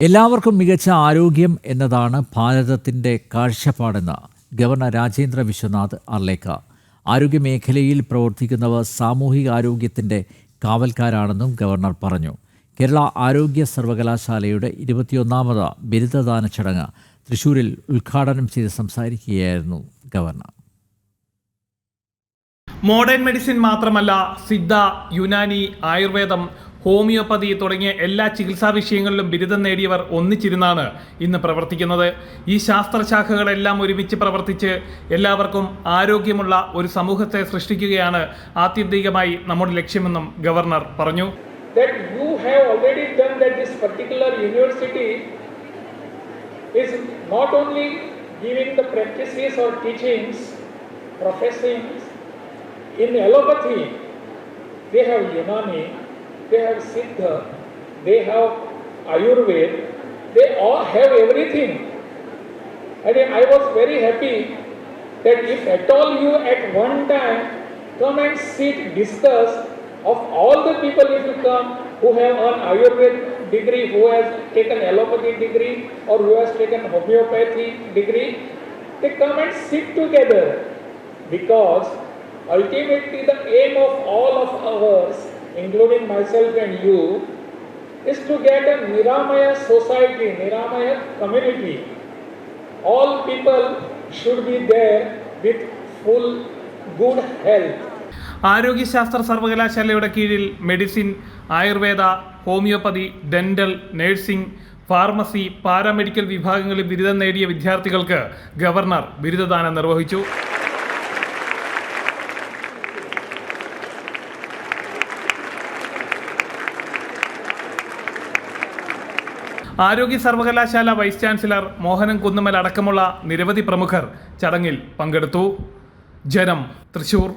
എല്ലാവർക്കും മികച്ച ആരോഗ്യം എന്നതാണ് ഭാരതത്തിന്റെ കാഴ്ചപ്പാടെന്ന് ഗവർണർ രാജേന്ദ്ര വിശ്വനാഥ് അർലേക്ക ആരോഗ്യമേഖലയിൽ പ്രവർത്തിക്കുന്നവർ സാമൂഹിക ആരോഗ്യത്തിന്റെ കാവൽക്കാരാണെന്നും ഗവർണർ പറഞ്ഞു. കേരള ആരോഗ്യ സർവകലാശാലയുടെ ഇരുപത്തിയൊന്നാമത് ബിരുദദാന ചടങ്ങ് തൃശൂരിൽ ഉദ്ഘാടനം ചെയ്ത് സംസാരിക്കുകയായിരുന്നു ഗവർണർ. മോഡേൺ മെഡിസിൻ മാത്രമല്ല സിദ്ധ യുനാനി ആയുർവേദം ഹോമിയോപ്പതി തുടങ്ങിയ എല്ലാ ചികിത്സാ വിഷയങ്ങളിലും ബിരുദം നേടിയവർ ഒന്നിച്ചിരുന്നാണ് ഇന്ന് പ്രവർത്തിക്കുന്നത്. ഈ ശാസ്ത്രശാഖകളെല്ലാം ഒരുമിച്ച് പ്രവർത്തിച്ച് എല്ലാവർക്കും ആരോഗ്യമുള്ള ഒരു സമൂഹത്തെ സൃഷ്ടിക്കുകയാണ് ആത്യന്തികമായി നമ്മുടെ ലക്ഷ്യമെന്നും ഗവർണർ പറഞ്ഞു. That have already done that this particular university is not only giving the practices or teachings, in allopathy, they have they have Siddha, they have Ayurveda, they all have everything. And I was very happy that if at all you at one time come and sit, discuss of all the people if you come who have an Ayurveda degree, who has taken allopathy degree or who has taken homeopathy degree, they come and sit together because ultimately the aim of all of ours, including myself and you, is to get a Niramaya society, Niramaya community. All people should be there with full good health. ആരോഗ്യശാസ്ത്ര സർവകലാശാലയുടെ കീഴിൽ medicine Ayurveda homeopathy dental nursing pharmacy paramedical വിഭാഗങ്ങളിൽ ബിരുദം നേടിയ വിദ്യാർത്ഥികൾക്ക് governor ബിരുദദാനം നിർവഹിച്ചു ആരോഗ്യ സർവകലാശാല വൈസ് ചാൻസലർ മോഹനൻ കുന്നുമൽ അടക്കമുള്ള നിരവധി പ്രമുഖർ ചടങ്ങിൽ പങ്കെടുത്തു. ജനം തൃശൂർ.